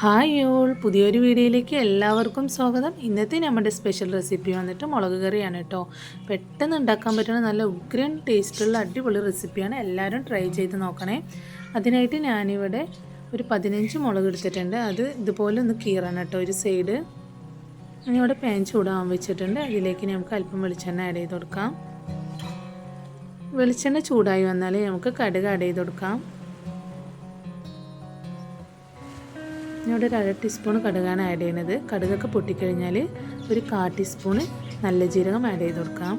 Hi all പുതിയൊരു വീഡിയോയിലേക്ക് എല്ലാവർക്കും സ്വാഗതം. ഇന്നത്തെ നമ്മുടെ സ്പെഷ്യൽ റെസിപ്പി വന്നിട്ട് മുളക് കറിയാണ് കേട്ടോ പെട്ടെന്ന് ഉണ്ടാക്കാൻ പറ്റുന്ന നല്ല ഉഗ്രൻ ടേസ്റ്റുള്ള അടിപൊളി റെസിപ്പിയാണ് എല്ലാവരും ട്രൈ ചെയ്ത് നോക്കണേ. അതിനായിട്ട് ഞാനിവിടെ ഒരു പതിനഞ്ച് മുളക് എടുത്തിട്ടുണ്ട്. അത് ഇതുപോലെ ഒന്ന് കീറണം കേട്ടോ ഒരു സൈഡ് ഞാനിവിടെ പാൻ ചൂടാൻ വെച്ചിട്ടുണ്ട്. അതിലേക്ക് നമുക്ക് അല്പം വെളിച്ചെണ്ണ ആഡ് ചെയ്ത് കൊടുക്കാം. വെളിച്ചെണ്ണ ചൂടായി വന്നാൽ നമുക്ക് കടുക് ആഡ് ചെയ്ത് കൊടുക്കാം. ഞാനിവിടെ ഒരു അര ടീസ്പൂൺ കടുകാണ് ആഡ് ചെയ്യുന്നത്. കടുകൊക്കെ പൊട്ടിക്കഴിഞ്ഞാൽ ഒരു കാ ടീസ്പൂൺ നല്ല ജീരകം ആഡ് ചെയ്ത് കൊടുക്കാം.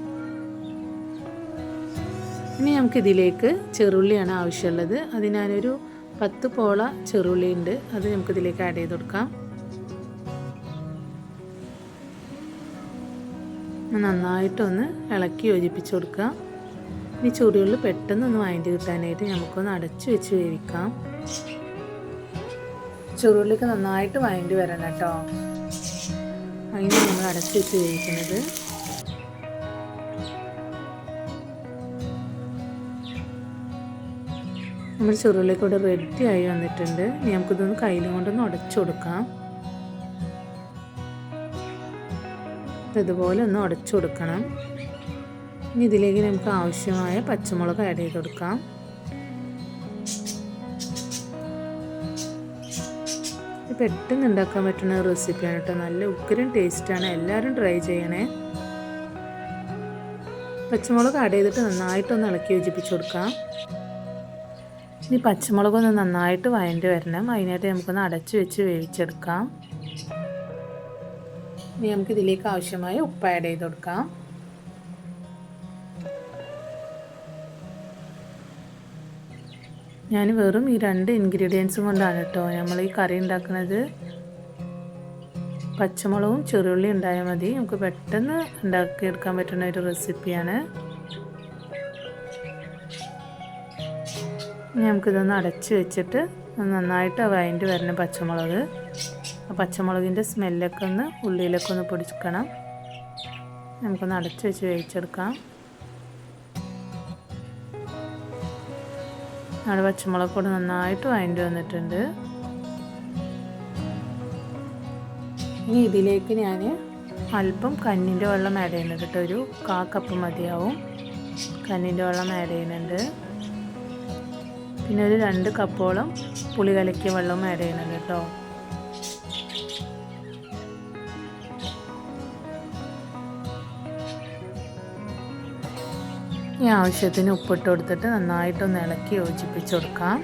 ഇനി നമുക്കിതിലേക്ക് ചെറുള്ളിയാണ് ആവശ്യമുള്ളത്. അത് ഞാനൊരു പത്ത് പോള ചെറുള്ളി ഉണ്ട്. അത് നമുക്കിതിലേക്ക് ആഡ് ചെയ്ത് കൊടുക്കാം. നന്നായിട്ടൊന്ന് ഇളക്കി യോജിപ്പിച്ച് കൊടുക്കുക. ഇനി ചുറിയുള്ളി പെട്ടെന്ന് ഒന്ന് വഴണ്ടി കിട്ടാനായിട്ട് നമുക്കൊന്ന് അടച്ചു വെച്ച് വേവിക്കാം. ചുരുളിക്ക് നന്നായിട്ട് വഴണ്ടി വരണം കേട്ടോ. അതിന് നമ്മൾ അടച്ചിട്ട് ഉപയോഗിക്കുന്നത് നമ്മൾ ചുരുളിലേക്ക് ഇവിടെ റെഡി ആയി വന്നിട്ടുണ്ട്. ഇനി നമുക്കിതൊന്ന് കയ്യിലും കൊണ്ടൊന്ന് ഉടച്ചു കൊടുക്കാം. ഇതുപോലെ ഒന്ന് ഉടച്ചു കൊടുക്കണം. ഇനി ഇതിലേക്ക് നമുക്ക് ആവശ്യമായ പച്ചമുളക് ആഡ് ചെയ്ത് കൊടുക്കാം. പെട്ടെന്ന് ഉണ്ടാക്കാൻ പറ്റുന്ന റെസിപ്പിയാണ് കേട്ടോ നല്ല ഉക്കരും ടേസ്റ്റാണ് എല്ലാവരും ട്രൈ ചെയ്യണേ. പച്ചമുളക് ആഡ് ചെയ്തിട്ട് നന്നായിട്ടൊന്ന് ഇളക്കി യോജിപ്പിച്ച് കൊടുക്കാം. ഇനി പച്ചമുളകൊന്ന് നന്നായിട്ട് വഴണ്ടി വരണം. അതിനായിട്ട് നമുക്കൊന്ന് അടച്ചു വെച്ച് വേവിച്ചെടുക്കാം. ഇനി നമുക്ക് ഇതിലേക്ക് ആവശ്യമായ ഉപ്പ് ആഡ് ചെയ്ത് കൊടുക്കാം. ഞാൻ വെറും ഈ രണ്ട് ഇൻഗ്രീഡിയൻസും കൊണ്ടാണ് കേട്ടോ നമ്മൾ ഈ കറി ഉണ്ടാക്കുന്നത് പച്ചമുളകും ചെറുള്ളി ഉണ്ടായാൽ മതി. നമുക്ക് പെട്ടെന്ന് ഉണ്ടാക്കിയെടുക്കാൻ പറ്റുന്ന ഒരു റെസിപ്പിയാണ്. നമുക്കിതൊന്ന് അടച്ച് വെച്ചിട്ട് നന്നായിട്ട് വയന്റ് വരണം പച്ചമുളക്. ആ പച്ചമുളകിന്റെ സ്മെല്ലൊക്കെ ഒന്ന് ഉള്ളിയിലൊക്കെ ഒന്ന് പൊടിക്കണം നമുക്കൊന്ന് അടച്ച് വെച്ച് വേവിച്ചെടുക്കാം. അവിടെ പച്ചമുളക് കൂടെ നന്നായിട്ട് വഴണ്ടി വന്നിട്ടുണ്ട്. ഇനി ഇതിലേക്ക് ഞാൻ അല്പം കന്നിന്റെ വെള്ളം ആഡ് ചെയ്യുന്നുണ്ട് കേട്ടോ. ഒരു കാ കപ്പ് മതിയാവും. കന്നിന്റെ വെള്ളം ആഡ് ചെയ്യുന്നുണ്ട്. പിന്നെ ഒരു രണ്ട് കപ്പോളം പുളി കലക്കിയ വെള്ളം ആഡ് ചെയ്യുന്നുണ്ട് കേട്ടോ. ഈ ആവശ്യത്തിന് ഉപ്പിട്ട് കൊടുത്തിട്ട് നന്നായിട്ടൊന്ന് ഇളക്കി യോജിപ്പിച്ച് കൊടുക്കാം.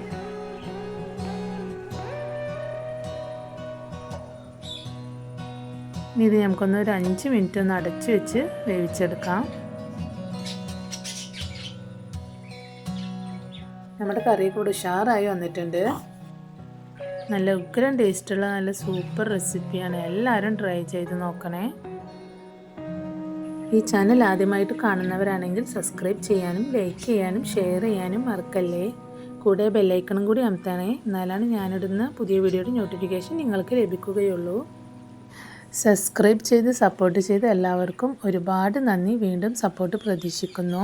ഇത് നമുക്കൊന്ന് ഒരു അഞ്ച് മിനിറ്റ് ഒന്ന് അടച്ചു വെച്ച് വേവിച്ചെടുക്കാം. നമ്മുടെ കറി കൂടെ ഉഷാറായി വന്നിട്ടുണ്ട്. നല്ല ഉഗ്രം ടേസ്റ്റുള്ള നല്ല സൂപ്പർ റെസിപ്പിയാണ് എല്ലാവരും ട്രൈ ചെയ്ത് നോക്കണേ. ഈ ചാനൽ ആദ്യമായിട്ട് കാണുന്നവരാണെങ്കിൽ സബ്സ്ക്രൈബ് ചെയ്യാനും ലൈക്ക് ചെയ്യാനും ഷെയർ ചെയ്യാനും മറക്കല്ലേ? കൂടെ ബെല്ലൈക്കണും കൂടി അമർത്തണേ. എന്നാലാണ് ഞാനിടുന്ന പുതിയ വീഡിയോയുടെ നോട്ടിഫിക്കേഷൻ നിങ്ങൾക്ക് ലഭിക്കുകയുള്ളൂ. സബ്സ്ക്രൈബ് ചെയ്ത് സപ്പോർട്ട് ചെയ്ത് എല്ലാവർക്കും ഒരുപാട് നന്ദി. വീണ്ടും സപ്പോർട്ട് പ്രതീക്ഷിക്കുന്നു.